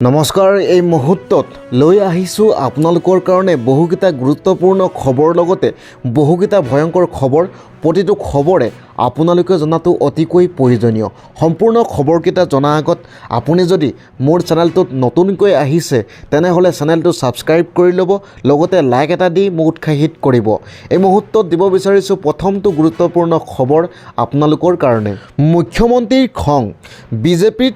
নমস্কাৰ, এই মুহূৰ্তত লৈ আহিছোঁ আপোনালোকৰ কাৰণে বহুকেইটা গুৰুত্বপূৰ্ণ খবৰ, লগতে বহুকেইটা ভয়ংকৰ খবৰ। প্ৰতিটো খবৰে আপোনালোকে জনাটো অতিকৈ প্ৰয়োজনীয়। সম্পূৰ্ণ খবৰকেইটা জনাৰ আগত আপুনি যদি মোৰ চেনেলটোত নতুনকৈ আহিছে, তেনেহ'লে চেনেলটো ছাবস্ক্ৰাইব কৰি ল'ব, লগতে লাইক এটা দি মোক উৎসাহিত কৰিব। এই মুহূৰ্তত দিব বিচাৰিছোঁ প্ৰথমটো গুৰুত্বপূৰ্ণ খবৰ আপোনালোকৰ কাৰণে। মুখ্যমন্ত্ৰীৰ খং। বিজেপিত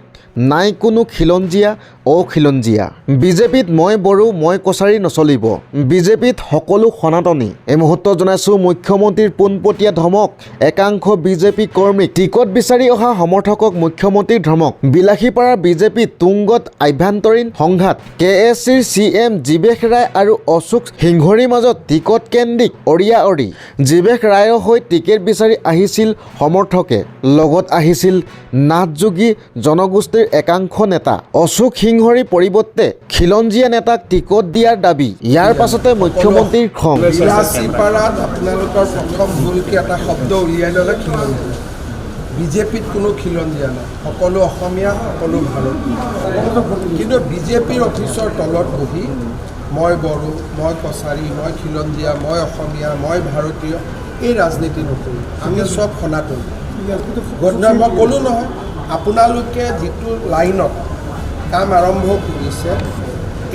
নাই কোনো খিলঞ্জীয়া অখিলঞ্জীয়া বিজেপিত মই বড়ো, মই কছাৰী নচলিব। বিজেপিত সকলো সনাতনী। এই মুহূৰ্তত জনাইছোঁ, মুখ্যমন্ত্ৰীৰ পোনপটীয়া ধমক। একাংশ বিজেপি কৰ্মীক টিকট বিচাৰি অহা সমৰ্থকক মুখ্যমন্ত্ৰীৰ ধমক। বিলাসীপাৰা বিজেপি তুংগত আভ্যন্তৰীণ সংঘাত। কে এছ চিৰ চি এম জীৱেশ ৰায় আৰু অশোক সিংহৰীৰ মাজত টিকট কেন্দ্ৰিক অৰিয়া অৰি জীৱেশ ৰায়ৰ হৈ টিকেট বিচাৰি আহিছিল সমৰ্থকে। লগত আহিছিল নাথযোগী জনগোষ্ঠীৰ একাংশ নেতা। অশোক সিংহৰীৰ পৰিৱৰ্তে খিলঞ্জীয়া নেতাক টিকট দিয়াৰ দাবি। ইয়াৰ পাছতে মুখ্যমন্ত্ৰীৰ খং। আপোনালোকৰ প্ৰথম ভুলকৈ এটা শব্দ উলিয়াই ল'লে খিলঞ্জীয়া। বিজেপিত কোনো খিলঞ্জীয়া নাই। সকলো অসমীয়া, সকলো ভাৰতীয়। কিন্তু বিজেপিৰ অফিচৰ তলত বহি মই বড়ো, মই কছাৰী, মই খিলঞ্জীয়া, মই অসমীয়া, মই ভাৰতীয়, এই ৰাজনীতি নকৰোঁ। আমি চব সনাতনী। গতিকে মই ক'লোঁ নহয়, আপোনালোকে যিটো লাইনত কাম আৰম্ভ কৰিছে,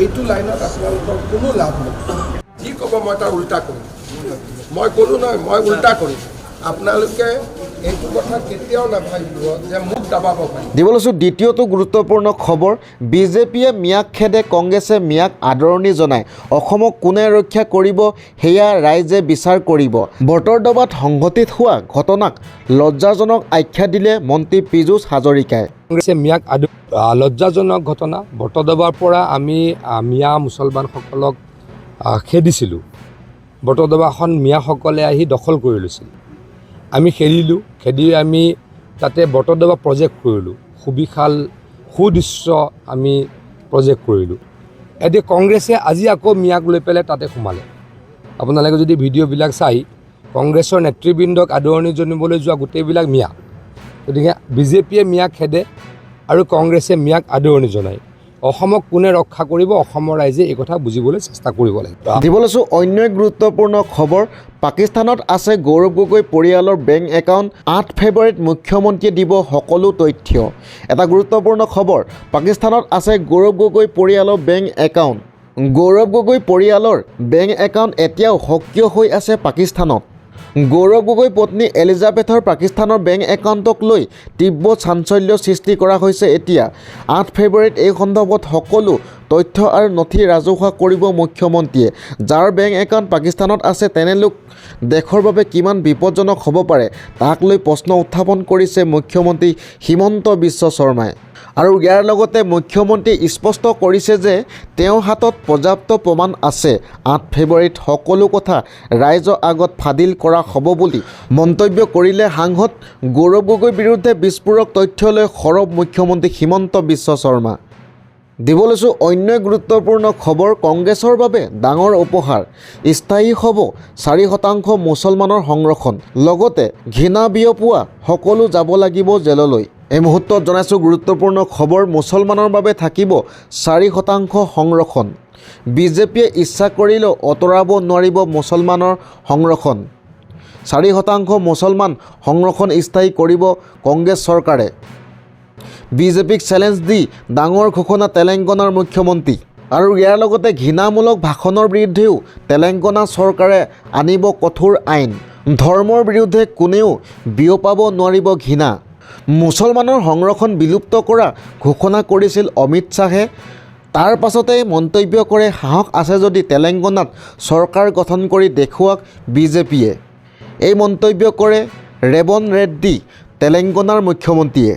এইটো লাইনত আপোনালোকৰ কোনো লাভ নহয় যি ক'ব মই তাৰ উল্টা কৰিম। মই ক'লোঁ নহয়, মই উল্টা কৰিম। আপোনালোকে এইটো কথা কেতিয়াও নাভাবিব যে মোক দাবাব পাৰিম দিব লৈছোঁ দ্বিতীয়টো গুৰুত্বপূৰ্ণ খবৰ বিজেপিয়ে মিয়াক খেদে কংগ্ৰেছে মিয়াক আদৰণি জনায়। অসমক কোনে ৰক্ষা কৰিব সেয়া ৰাইজে বিচাৰ কৰিব। বতৰ দবাত সংঘটিত হোৱা ঘটনাক লজ্জাজনক আখ্যা দিলে মন্ত্ৰী পীযুষ হাজৰিকাই। কংগ্ৰেছে মিয়াক আদ লজ্জাজনক ঘটনা। বটদবাৰ পৰা আমি মিয়া মুছলমানসকলক খেদিছিলোঁ। বটদবাখন মিয়াসকলে আহি দখল কৰি লৈছিল। আমি খেদিলোঁ খেদি আমি তাতে বটদবা প্ৰজেক্ট কৰিলোঁ। সুবিশাল সুদৃশ্য আমি প্ৰজেক্ট কৰিলোঁ। এতিয়া কংগ্ৰেছে আজি আকৌ মিয়াক লৈ পেলাই তাতে সোমালে। আপোনালোকে যদি ভিডিঅ'বিলাক চাই, কংগ্ৰেছৰ নেতৃবৃন্দক আদৰণি জনাবলৈ যোৱা গোটেইবিলাক মিয়া। গতিকে বিজেপিয়ে মিয়াক খেদে আৰু কংগ্ৰেছে মিয়াক আদৰণি জনায়। অসমক কোনে ৰক্ষা কৰিব অসমৰ ৰাইজে এই কথা বুজিবলৈ চেষ্টা কৰিব লাগিব। দিব লৈছোঁ অন্য এক গুৰুত্বপূৰ্ণ খবৰ। পাকিস্তানত আছে গৌৰৱ গগৈ পৰিয়ালৰ বেংক একাউণ্ট। আঠ ফেব্ৰুৱাৰীত মুখ্যমন্ত্ৰীয়ে দিব সকলো তথ্য। এটা গুৰুত্বপূৰ্ণ খবৰ পাকিস্তানত আছে গৌৰৱ গগৈ পৰিয়ালৰ বেংক একাউণ্ট। গৌৰৱ গগৈ পৰিয়ালৰ বেংক একাউণ্ট এতিয়াও সক্ৰিয় হৈ আছে পাকিস্তানত। গৌৰৱ গগৈ পত্নী এলিজাবেথৰ পাকিস্তানৰ বেংক একাউণ্টক লৈ তীব্ৰ চাঞ্চল্য সৃষ্টি কৰা হৈছে এতিয়া। আঠ ফেব্ৰুৱাৰীত এই সন্দৰ্ভত সকলো তথ্য আৰু নথি ৰাজহুৱা কৰিব মুখ্যমন্ত্ৰীয়ে। যাৰ বেংক একাউণ্ট পাকিস্তানত আছে তেনে লোক দেশৰ বাবে কিমান বিপদজনক হ'ব পাৰে, তাক লৈ প্ৰশ্ন উত্থাপন কৰিছে মুখ্যমন্ত্ৰী হিমন্ত বিশ্ব শৰ্মাই। আৰু ইয়াৰ লগতে মুখ্যমন্ত্ৰীয়ে স্পষ্ট কৰিছে যে তেওঁৰ হাতত পৰ্যাপ্ত প্ৰমাণ আছে। আঠ ফেব্ৰুৱাৰীত সকলো কথা ৰাইজৰ আগত ফাদিল কৰা হ'ব বুলি মন্তব্য কৰিলে সাংসদ গৌৰৱ গগৈৰ বিৰুদ্ধে বিস্ফোৰক তথ্য লৈ সৰব মুখ্যমন্ত্ৰী হিমন্ত বিশ্ব শৰ্মা। দিব লৈছোঁ অন্য গুৰুত্বপূৰ্ণ খবৰ কংগ্ৰেছৰ বাবে ডাঙৰ উপহাৰ। স্থায়ী হ'ব চাৰি শতাংশ মুছলমানৰ সংৰক্ষণ। লগতে ঘৃণা বিয়পোৱা সকলো যাব লাগিব জেললৈ। এই মুহূৰ্তত জনাইছোঁ গুৰুত্বপূৰ্ণ খবৰ মুছলমানৰ বাবে থাকিব চাৰি শতাংশ সংৰক্ষণ। বিজেপিয়ে ইচ্ছা কৰিলেও আঁতৰাব নোৱাৰিব মুছলমানৰ সংৰক্ষণ। চাৰি শতাংশ মুছলমান সংৰক্ষণ স্থায়ী কৰিব কংগ্ৰেছ চৰকাৰে। বিজেপিক চেলেঞ্জ দি ডাঙৰ ঘোষণা তেলেংগানাৰ মুখ্যমন্ত্ৰী। আৰু ইয়াৰ লগতে ঘৃণামূলক ভাষণৰ বিৰুদ্ধেও তেলেংগানা চৰকাৰে আনিব কঠোৰ আইন। ধৰ্মৰ বিৰুদ্ধে কোনেও বিয়পাব নোৱাৰিব ঘৃণা। মুছলমানৰ সংৰক্ষণ বিলুপ্ত কৰা ঘোষণা কৰিছিল অমিত শ্বাহে। তাৰ পাছতেই মন্তব্য কৰে, সাহস আছে যদি তেলেংগানাত চৰকাৰ গঠন কৰি দেখুৱাওক বিজেপিয়ে। এই মন্তব্য কৰে ৰেৱন ৰেড্ডী, তেলেংগানাৰ মুখ্যমন্ত্ৰীয়ে।